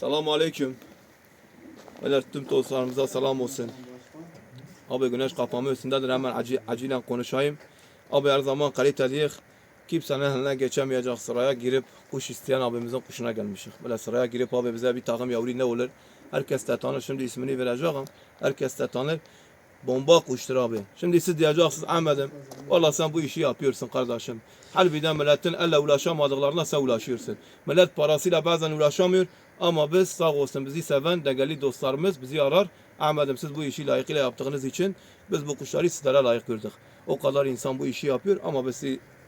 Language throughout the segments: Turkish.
Selamun Aleyküm. Beyler tüm dostlarımıza selam olsun. Abi güneş kafamın üstündedir hemen acı, acilen konuşayım. Abi her zaman kaliteliyiz. Kimsenin eline geçemeyecek sıraya girip kuş isteyen abimizin kuşuna gelmişiz. Böyle sıraya girip abi bize bir takım yavru ne olur? Herkes de tanır şimdi ismini vereceğim. Herkes de tanır. Bomba kuştur abi. Şimdi siz diyeceksiniz Ahmet'im. Valla sen bu işi yapıyorsun kardeşim. Halbuki milletin elle ulaşamadıklarına sen ulaşıyorsun. Millet parasıyla bazen ulaşamıyor. Ama biz sağ olsun bizi seven değerli dostlarımız bizi arar. Ahmet'im siz bu işi layıkıyla yaptığınız için biz bu kuşları sizlere layık gördük. O kadar insan bu işi yapıyor ama biz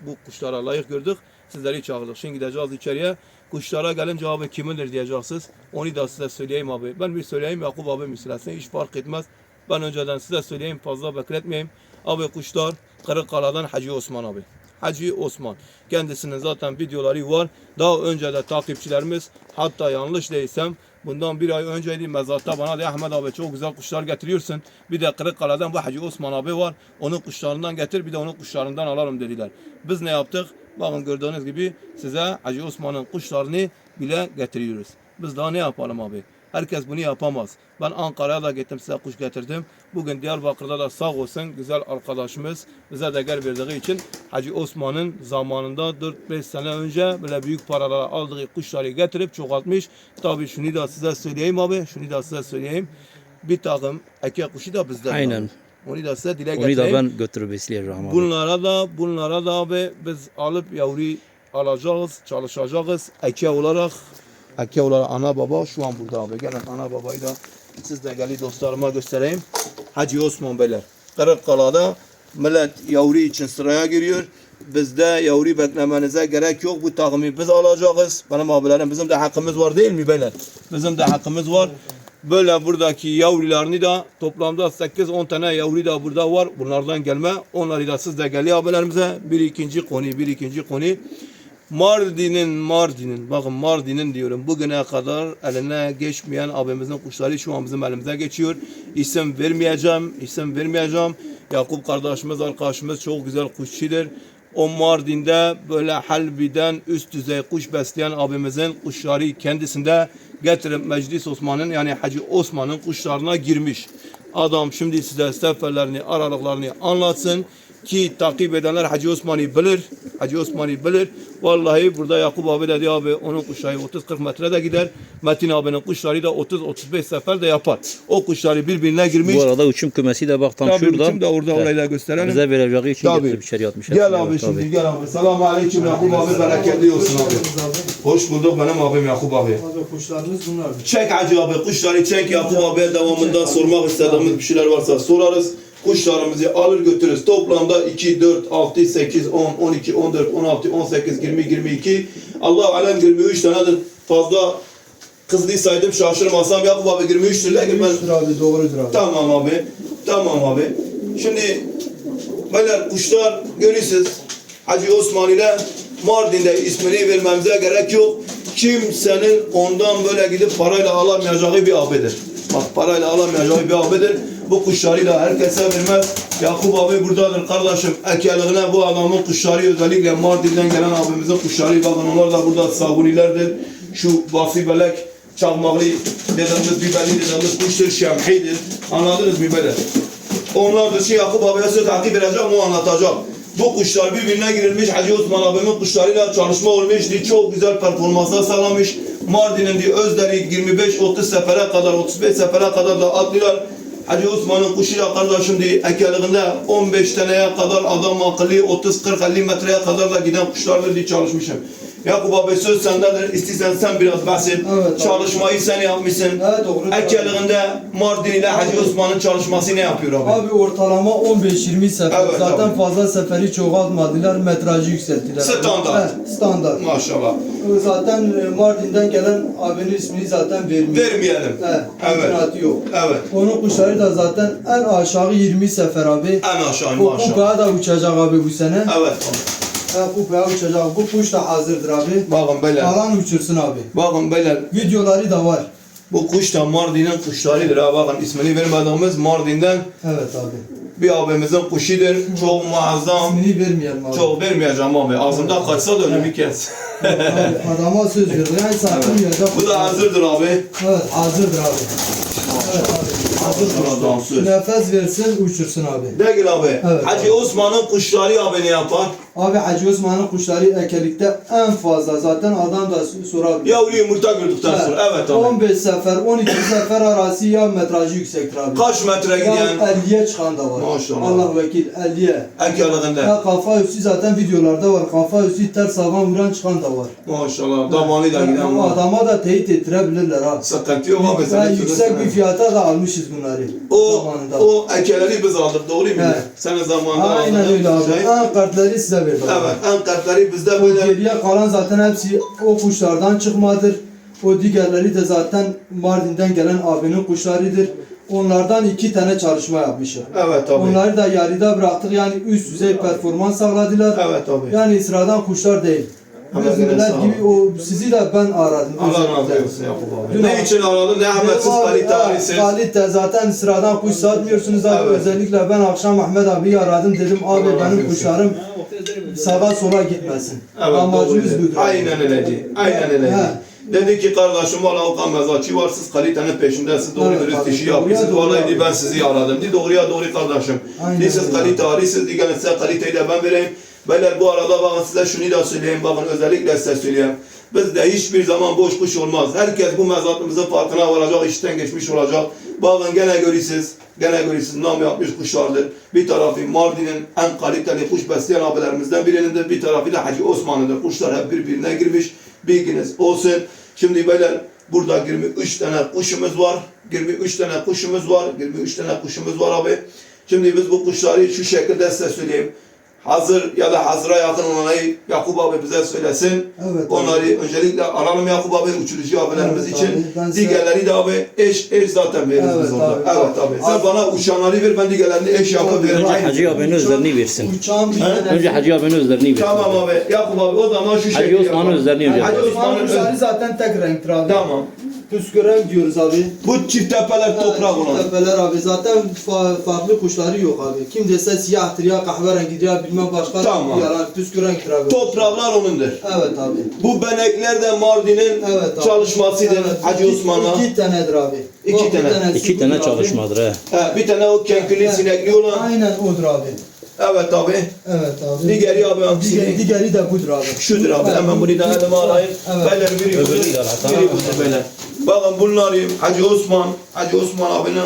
bu kuşlara layık gördük. Sizleri çağırdık. Şimdi gideceğiz içeriye. Kuşlara gelince abi kimindir diyeceksiniz. Onu da size söyleyeyim abi. Ben bir söyleyeyim Yakup abi müsilesine hiç fark etmez. Ben önceden size söyleyeyim fazla bekletmeyeyim. Abi kuşlar Kırıkkale'den Hacı Osman abi. Hacı Osman. Kendisinin zaten videoları var. Daha önce de takipçilerimiz hatta yanlış değilsem bundan bir ay önceydi mezatta bana de Ahmet abi çok güzel kuşlar getiriyorsun. Bir de Kırıkkale'den bu Hacı Osman abi var. Onun kuşlarından getir bir de onun kuşlarından alalım dediler. Biz ne yaptık? Bakın gördüğünüz gibi size Hacı Osman'ın kuşlarını bile getiriyoruz. Biz daha ne yapalım abi? Herkes bunu yapamaz. Ben Ankara'ya da gittim size kuş getirdim. Bugün Diyarbakır'da da sağ olsun güzel arkadaşımız bize değer verdiği için Hacı Osman'ın zamanında 4-5 sene önce böyle büyük paralara aldığı kuşları getirip çoğaltmış. Tabii şunu da size söyleyeyim abi. Şunu da size söyleyeyim. Bir takım eke kuşu da bizden. Aynen. Onu da size dile Onu getireyim. da ben götürüp besleyeceğim abi. Bunlara da bunlara da abi biz alıp yavru alacağız, çalışacağız. Eke olarak eke olarak ana baba şu an burada abi. Gelin ana babayı da siz de gelin dostlarıma göstereyim. Hacı Osman Beyler. Kırıkkale'de millet yavru için sıraya giriyor. Bizde yavru beklemenize gerek yok. Bu takımı biz alacağız. Benim abilerim bizim de hakkımız var değil mi beyler? Bizim de hakkımız var. Böyle buradaki yavrularını da toplamda 8-10 tane yavru da burada var. Bunlardan gelme. Onları da siz de geliyor abilerimize. Bir ikinci konu, bir ikinci konu. Mardin'in, Mardin'in, bakın Mardin'in diyorum bugüne kadar eline geçmeyen abimizin kuşları şu an bizim elimize geçiyor. İsim vermeyeceğim, isim vermeyeceğim. Yakup kardeşimiz, arkadaşımız çok güzel kuşçudur. O Mardin'de böyle halbiden üst düzey kuş besleyen abimizin kuşları kendisinde getirip Meclis Osman'ın yani Hacı Osman'ın kuşlarına girmiş. Adam şimdi size seferlerini, aralıklarını anlatsın ki takip edenler Hacı Osman'ı bilir. Hacı Osman'ı bilir. Vallahi burada Yakup abi dedi abi onun kuşları 30-40 metre de gider. Metin abinin kuşları da 30-35 sefer de yapar. O kuşları birbirine girmiş. Bu arada uçum kümesi de bak tam Tabii şurada. uçum da orada Evet. orayı da gösterelim. Bize vereceği için Tabii. getirip içeri atmış. Gel abi tabii. şimdi gel abi. Selamun aleyküm Yakup abi bereketli olsun abi. Hoş bulduk benim abim Yakup abi. Abi kuşlarınız bunlardır. Çek Hacı abi kuşları çek Yakup abiye devamında sormak istediğimiz bir şeyler varsa sorarız. Kuşlarımızı alır götürürüz. Toplamda 2, 4, 6, 8, 10, 12, 14, 16, 18, 20, 22. Allah alem 23 tanedir. Fazla kızlıyı saydım şaşırmasam Yakup abi 23 lira girmez. 23 lira abi doğrudur abi. Tamam abi. Tamam abi. Şimdi beyler kuşlar görüyorsunuz. Hacı Osman ile Mardin'de ismini vermemize gerek yok. Kimsenin ondan böyle gidip parayla alamayacağı bir abidir. Bak parayla alamayacağı bir abidir. Bu kuşları da herkese vermez. Yakup abi buradadır kardeşim. Ekeliğine bu adamın kuşları özellikle Mardin'den gelen abimizin kuşları bakın onlar da burada sabunilerdir. Şu Basi Belek çalmalı dediğimiz biberi dediğimiz kuştur şemhidir. Anladınız mı böyle? Onlar da şey Yakup abiye söz takip edeceğim o anlatacak. Bu kuşlar birbirine girilmiş. Hacı Osman abimin kuşlarıyla çalışma olmuş. diye Çok güzel performanslar sağlamış. Mardin'in Özleri 25-30 sefere kadar 35 sefere kadar da atlıyorlar. Hacı Osman'ın kuşuyla kardeşim diye ekeliğinde 15 taneye kadar adam akıllı 30-40-50 metreye kadar da giden kuşlarla diye çalışmışım. Yakup abi söz sendedir. İstiyorsan sen biraz bahset. Evet. Çalışmayı sen yapmışsın. Evet doğru. Ekeliğinde Mardin ile Hacı Osman'ın çalışması ne yapıyor abi? Abi ortalama 15-20 sefer. Evet, Zaten abi. fazla seferi çoğaltmadılar. Metrajı yükselttiler. Standart. He, standart. Maşallah. Zaten e, Mardin'den gelen abinin ismini zaten vermiyor. Vermeyelim. Evet. evet. yok. Evet. Onun kuşları da zaten en aşağı 20 sefer abi. En aşağı Bu maşallah. kupaya da uçacak abi bu sene. Evet. He, kupaya uçacak. Bu kuş da hazırdır abi. Bakın beyler. Alan uçursun abi. Bakın beyler. Videoları da var. Bu kuş da Mardin'in kuşlarıdır. Ha bakın ismini vermediğimiz Mardin'den Evet abi. bir abimizin kuşudur. Çok muazzam. İsmini vermeyelim abi. Çok vermeyeceğim abi. Ağzımdan kaçsa da önümü kes. Abi, adama söz verdi. Yani satılmayacak. Bu da hazırdır abi. Evet hazırdır abi. Evet abi. Hazırdır. Adam söz. Nefes versin uçursun abi. Değil abi. Evet. Hacı Osman'ın kuşları abi ne yapar? Abi Hacı Osman'ın kuşları ekelikte en fazla zaten adam da sorabilir. Yavru yumurta gördükten sonra. Evet abi. 15 sefer, 12 sefer arası ya metrajı yüksektir abi. Kaç metre Ya giden 50'ye çıkan da var. Maşallah. Allah vekil 50'ye. erkeğinde. Ya kafa üstü zaten videolarda var. Kafa üstü ters savan vuran çıkan da var. Maşallah. Damanı da Yani giden var. adama da teyit ettirebilirler ha. Sıkıntı yok abi. Ya yüksek bir fiyata da almışız bunları. O, o ekeleri biz aldık doğru mu? Evet. Senin zamanında Aynen öyle abi. Şey. En kartları size verdim. Evet, en kartları bizde O böyle. geriye kalan zaten hepsi o kuşlardan çıkmadır. O diğerleri de zaten Mardin'den gelen abinin kuşlarıdır. Onlardan iki tane çalışma yapmışız. Evet abi. Onları da yarıda bıraktık yani üst düzey performans sağladılar. Evet abi. Yani sıradan kuşlar değil. Allah Biz millet sağ ol. gibi o sizi de ben aradım. Allah razı olsun Yakup Ne için aradın? Ne ahmetsiz kalite arıyorsunuz? Kalite zaten sıradan kuş satmıyorsunuz abi. Evet. Özellikle ben akşam Ahmet abi aradım dedim abi benim kuşlarım sağa sola gitmesin. Evet, Amacımız budur. Aynen öyle. Aynen öyle. Dedi ki kardeşim valla Okan mezatçı var siz kalitenin peşindesiniz doğru Evet, dürüst işi yapıyorsunuz. abi. dedi, ben sizi aradım. Dedi doğruya doğru kardeşim. Aynen siz kalite arıyorsunuz. Gelin size kaliteyi de ben vereyim. Beyler bu arada bakın size şunu da söyleyeyim. Bakın özellikle size söyleyeyim. Bizde hiçbir zaman boş kuş olmaz. Herkes bu mezatımızın farkına varacak, işten geçmiş olacak. Bakın gene görüyorsunuz, gene görüyorsunuz nam yapmış kuşlardır. Bir tarafı Mardin'in en kaliteli kuş besleyen abilerimizden birinindir. Bir tarafı da Hacı Osman'ındır. Kuşlar hep birbirine girmiş. Bilginiz olsun. Şimdi beyler burada 23 tane kuşumuz var. 23 tane kuşumuz var. 23 tane kuşumuz var abi. Şimdi biz bu kuşları şu şekilde size söyleyeyim. Hazır ya da hazıra yakın olanları Yakup abi bize söylesin. Evet abi. Onları öncelikle alalım Yakup abi uçurucu abilerimiz Evet için. abi, Diğerleri de abi eş eş zaten veririz Evet biz orada. abi. Evet abi. Sen Abi- bana uçanları ver ben diğerlerini eş yapıp Abi, veririm. Önce. Hacı abinin özlerini versin. Bir tanesi. Önce Hacı abinin özlerini versin. Tamam abi. Yakup abi o zaman şu şekilde Hacı Osman'ın özlerini yapalım. Hacı Osman'ın kuşları zaten tek renktir abi. Tamam. Püsküre diyoruz abi. Bu çift tepeler toprak olan. Tepeler abi zaten fa- farklı kuşları yok abi. Kim dese siyahtır ya kahverengidir ya bilmem başka Tamam. yalan püskürenktir abi. Topraklar onundur. Evet abi. Bu benekler de Mardin'in Evet abi. çalışmasıdır Evet. Hacı İki- Osman'la. İki tanedir abi. İki bir tane. tanesi İki tane çalışmadır he. He, bir tane o kenkülü Evet. sinekli olan. Aynen odur abi. Evet abi. Evet abi. Diğeri abi hangisi? Diğeri, diğeri de budur abi. Şudur abi. Hemen bunu da elime alayım. Evet. Beyler biri budur. Biri budur beyler. Bakın bunları Hacı Osman, Hacı Osman abinin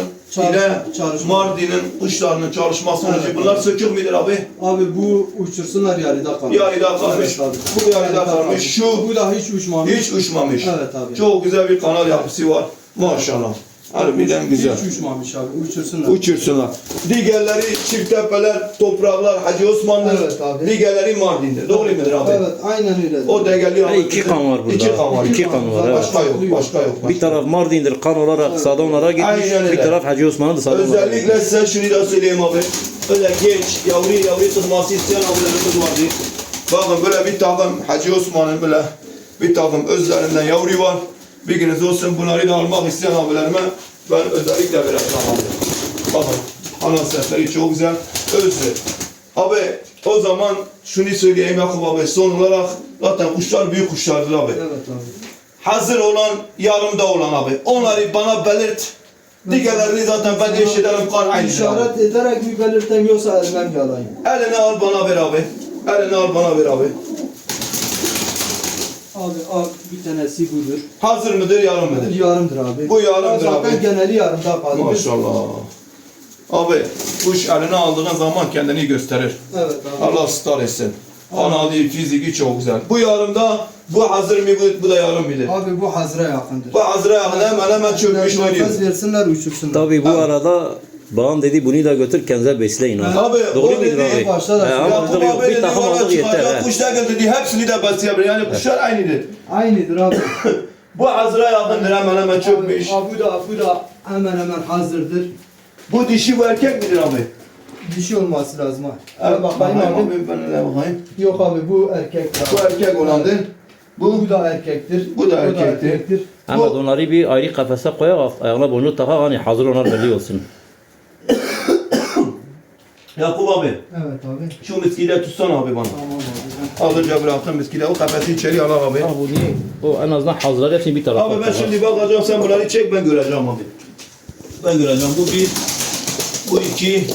çalışma. Mardin'in kuşlarının çalışma sonucu. Evet. Bunlar sökük müdür abi? Abi bu uçursunlar yarıda kalmış. Yarıda kalmış. Evet abi. Bu yarıda kalmış. Şu Bu da hiç uçmamış. hiç uçmamış. Evet abi. Çok güzel bir kanal yapısı var. Maşallah. Harbiden güzel. Hiç uçmamış abi. Uçursunlar. Uçursunlar. Diğerleri çift tepeler, topraklar Hacı Osman'dır. Evet abi. Diğerleri Mardin'dir. Doğru mudur abi? Evet aynen öyle. O da geliyor. Ha, iki kan var burada. İki kan var. İki kan var, evet. Başka yok. Başka yok. Bir taraf Mardin'dir kan olarak sağdan olarak gitmiş. Aynen öyle. Bir taraf Hacı sağdan olarak Özellikle size şunu da söyleyeyim abi. Öyle genç, yavru yavru tutması isteyen abilerimiz vardı. Bakın böyle bir takım Hacı Osman'ın böyle bir takım özlerinden yavru var. Bilginiz olsun bunları da almak isteyen abilerime ben özellikle vereceğim abi. Bakın ana seferi çok güzel. Özlü. Abi o zaman şunu söyleyeyim Yakup abi son olarak zaten kuşlar büyük kuşlardır abi. Evet abi. Hazır olan yarımda olan abi. Onları bana belirt. Diğerlerini zaten ben eş ederim kan aynı. İşaret ederek mi belirtem yoksa elmem yalayım. Elini al bana ver abi. Elini al bana ver abi. Abi al bir tanesi budur. Hazır mıdır yarım mıdır? Yarımdır abi. Bu yarımdır Zaten abi. geneli yarımda kaldı. Maşallah. Abi kuş eline aldığın zaman kendini gösterir. Evet abi. Allah star etsin. Ana değil fiziki çok güzel. Bu yarımda bu hazır mı bu, bu da yarım mıdır? Abi bu hazıra yakındır. Bu hazıra yakın hemen hemen çökmüş oynuyor. Nefes versinler uçursunlar. Tabii bu arada Bağım dedi bunu da götür kendinize besleyin ha. Abi, Doğru o dedi, abi? başta da- ama Yakup abi Bir dedi bana çıkacak kuşlar dedi hepsini de besleyebilir. Yani kuşlar aynıdır. Aynıdır abi. Bu hazıra yakındır hemen hemen çökmüş. Abi, bu da bu da hemen hemen hazırdır. Bu dişi bu erkek midir abi? Dişi olması lazım ha. Evet, bakayım abi. Ben öyle bakayım. Yok abi bu erkek. Bu erkek olandır. Bu, Bu bu da erkektir. Bu da erkektir. Ama onları bir ayrı kafese koyarak ayağına boncuk takak hani hazır onlar belli olsun. Yakup abi Evet abi. şu miskiyle tutsan abi bana. Tamam abi. Az önce bıraktım miskiyle o kafesi içeri al abi. Ha bu niye? O en azından hazırlar hepsini bir tarafa Abi ben şimdi bakacağım sen bunları çek ben göreceğim abi. Ben göreceğim. Bu bir, bu iki.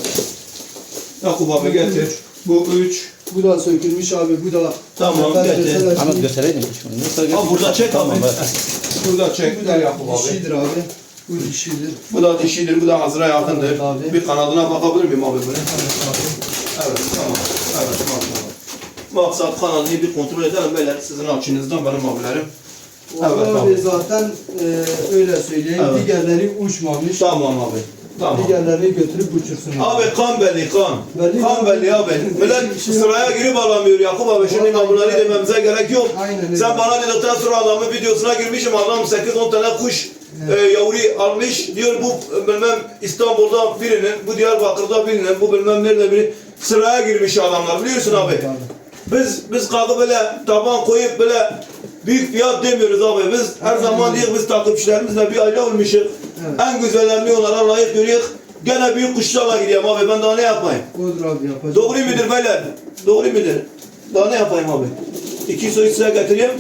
Yakup abi getir. Bu üç. Bu da sökülmüş abi. Bu da Tamam, getir. göstereydin şunu. Abi burada çek Tamam, abi. Burada çek. Bu da Yakup abi. dişidir abi. Bu dişidir. Bu da dişidir, bu da hazıra yakındır. Evet abi. Bir kanadına bakabilir miyim abi bunu? Evet abi. Evet, tamam. Evet, maşallah. Maksat kanalını bir kontrol edelim böyle sizin açınızdan benim abilerim. Evet, abi. abi zaten e, öyle söyleyeyim. Evet. Diğerleri uçmamış. Tamam abi. Tamam. Diğerlerini götürüp uçursun Abi kan belli kan. Belli. kan belli abi. Millet şey sıraya girip alamıyor Yakup abi. Şimdi ben bunları dememize gerek yok. Aynen. Sen bana dedikten sonra adamın videosuna girmişim. Adam 8-10 tane kuş e, yavru almış. Diyor bu e, bilmem İstanbul'da birinin, bu Diyarbakır'da birinin, bu bilmem nerede biri sıraya girmiş adamlar. Biliyorsun abi. Evet abi. Biz biz kalkıp böyle taban koyup böyle büyük fiyat demiyoruz abi. Biz her zaman diyoruz biz takipçilerimizle bir aile olmuşuz. Evet. En güzellerini onlara layık görüyoruz. Gene büyük kuşlarla gidiyorum abi. Ben daha ne yapayım? Odur abi yapacak. Doğru mudur beyler? Doğru mudur? Daha ne yapayım abi? İki soy size getireyim.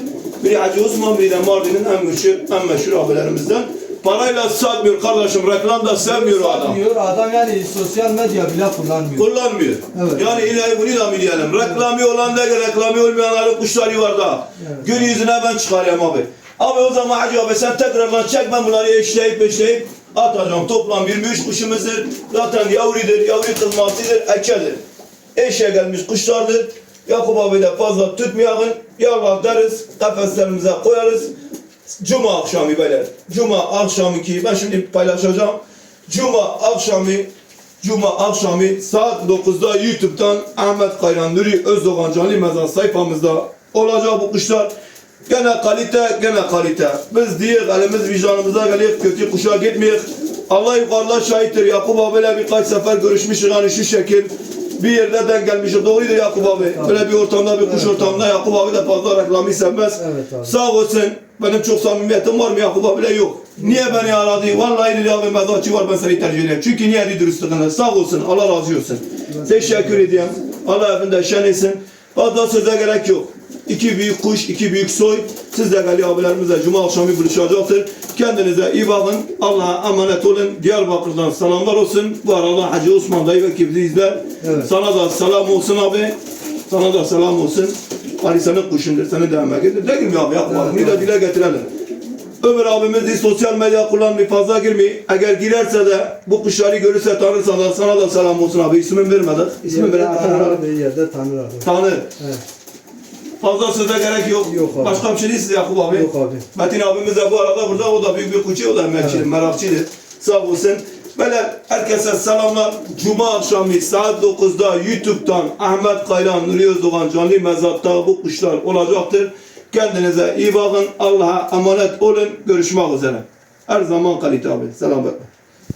Biri Hacı Osman, biri de Mardin'in en meşhur, en meşhur abilerimizden. Parayla satmıyor kardeşim. Reklam da sevmiyor adam. Satmıyor. Adam yani sosyal medya bile kullanmıyor. Kullanmıyor. Evet. Yani ilahi bunu da mı diyelim? Reklamı olan da reklamı olmayanların kuşları var da. Evet. Gün yüzüne ben çıkarayım abi. Abi o zaman Hacı abi sen tekrardan çek ben bunları eşleyip eşleyip atacağım. Toplam 23 kuşumuzdur. Zaten yavrudur, yavru kızmasıdır, ekedir. Eşe gelmiş kuşlardır. Yakup abi de fazla tutmayalım. Yallah deriz, kafeslerimize koyarız. Cuma akşamı böyle. Cuma akşamı ki ben şimdi paylaşacağım. Cuma akşamı Cuma akşamı saat 9'da YouTube'dan Ahmet Kayran Nuri Özdoğan canlı mezar sayfamızda olacak bu kuşlar. Gene kalite, gene kalite. Biz diyor elimiz vicdanımıza geliyor, kötü kuşa gitmiyor. Allah yukarıda şahittir. Yakup abiyle birkaç sefer görüşmüşüz hani şu şekil. Bir yerde denk gelmişiz. Doğruydu Yakup abi. Böyle bir ortamda, bir kuş Evet, ortamında Yakup abi de fazla reklamı sevmez. Evet abi. Sağ olsun. Benim çok samimiyetim var mı Yakup abiyle yok. Niye beni aradı? Vallahi dedi abi mezatçı var ben seni tercih ederim. Çünkü niye dedi dürüstlüğüne? Sağ olsun. Allah razı olsun. Teşekkür ediyorum. Allah evinde şen etsin. Fazla söze gerek yok. İki büyük kuş, iki büyük soy. Siz de abilerimizle Cuma akşamı buluşacaktır. Kendinize iyi bakın. Allah'a emanet olun. Diyarbakır'dan selamlar olsun. Bu arada Hacı Osman dayı ve bizi izler. Evet. Sana da selam olsun abi. Sana da selam olsun. Ali senin kuşundur, seni de emek edir. Değil mi abi? Yapma. Evet, Bunu da abi. dile getirelim. Ömer abimiz de sosyal medya kullanmayı fazla girmeyi. Eğer girerse de bu kuşları görürse tanırsa da sana da selam olsun abi. İsmini vermedik. İsmi Yerde verelim. tanır, bir yerde tanır abi. Tanır. Evet. Fazla söze gerek yok. Yok abi. Başka bir şey değil size Yakup abi. Yok abi. Metin abimiz de bu arada burada. O da büyük bir kuşçu. O da emekçi, Evet. merakçıdır. Sağ olsun. Böyle herkese selamlar. Cuma akşamı saat 9'da YouTube'dan Ahmet Kayran, Nuri Özdoğan canlı mezatta bu kuşlar olacaktır. Kendinize iyi bakın. Allah'a emanet olun. Görüşmek üzere. Her zaman kalite abi. Selam.